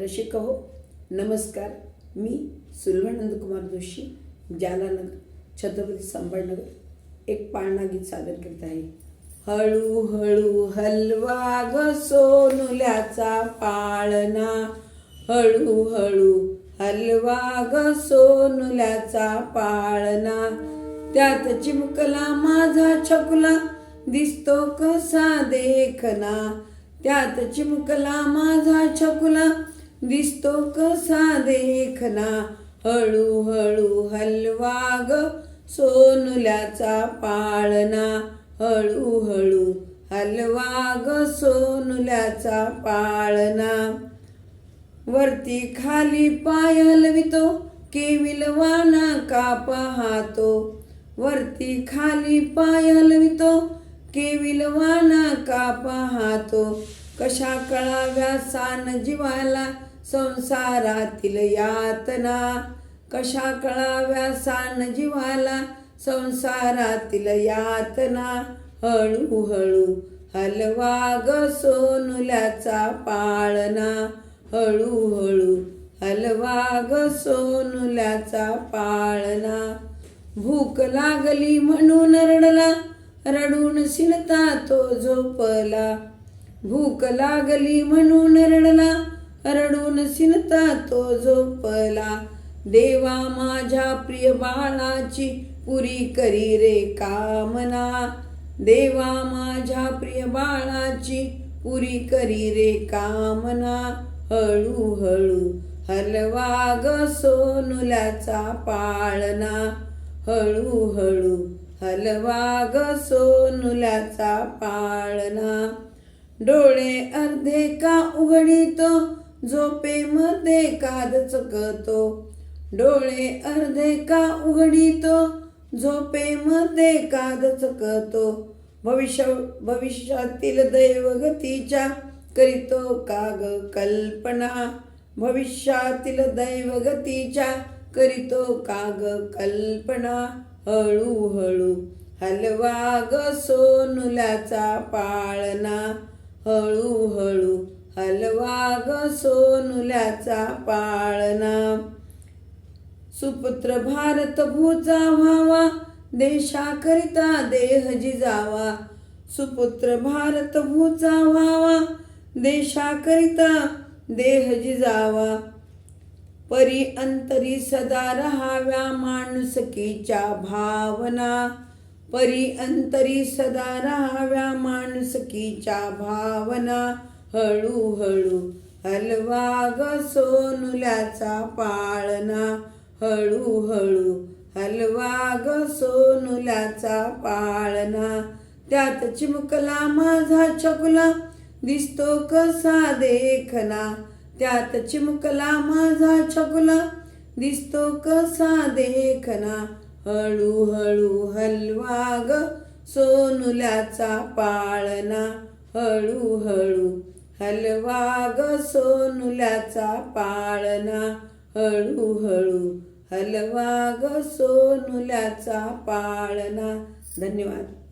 रसिक हो नमस्कार. मी सुलभानंद कुमार जोशी जालानगर छत्रपती संभाजीनगर एक पाळणा गीत सादर करत आहे. हळूहळू हलवा ग सोनुल्याचा पाळणा. हळूहळू हलवा ग सोनुल्याचा पाळणा. त्यात चिमकला माझा छकुला दिसतो कसा देखना. त्यात चिमकला माझा छकुला दिसतो कसा देखना? हळूहळू हलवा ग सोनुल्याचा पाळणा. हळूहळू हलवा ग सोनुल्याचा पाळणा. वरती खाली पाय हलवितो केविलवाना का पाहतो वरती खाली पाय हलवितो केविलवाना का पाहतो कशा कळाव्या सान जीवाला संसारातील यातना कशा कळाव्या सान जीवाला? संसारातील यातना हळूहळू हलवा ग सोनुल्याचा पाळणा. हळूहळू हलवा ग सोनुल्याचा पाळणा. भूक लागली म्हणून रडला रडून शिनता तो झोपला. भूक लागली म्हणून रडला रडून तो झोपला. देवा माझ्या प्रिय बाळाची पुरी करी रे कामना. देवा माझ्या प्रिय बाळाची पुरी करी रे कामना. हळूहळू हलवा ग सोनुल्याचा पाळणा. हळूहळू हलवा ग सोनुल्याचा पाळणा. डोळे अर्धे का उघडितो? झोपेमध्ये काद चकतो. डोळे अर्धे का उघडितो. झोपेमध्ये काद चकतो. भविष्य भविष्यातील दैवगतीच्या करीतो काग कल्पना. भविष्यातील दैवगतीच्या करीतो काग कल्पना. हळूहळू हलवा ग सोनुल्याचा पाळणा. हळूहळू हलवा ग सोनुल्याचा पाळणा. सुपुत्र भारत भूचा व्हावा देशाकरिता देह जिजावा. सुपुत्र भारत भूचा व्हावा देशाकरिता देह जिजावा. परी अंतरी सदा राहाव्या माणुसकीच्या भावना. परी अंतरी सदा राहाव्या माणुसकीच्या भावना. हळूहळू हलवा ग सोनुल्याचा पाळणा. हळूहळू हलवा ग सोनुल्याचा पाळणा. त्यात चिमकला माझा छकुला दिसतो कसा देखना त्यात चिमकला माझा छकुला दिसतो कसा देखना हळूहळू हलवा ग सोनुल्याचा पाळणा. हळूहळू हलवा ग सोनुल्याचा पाळणा. हळूहळू हलवा ग सोनुल्याचा पाळणा. धन्यवाद.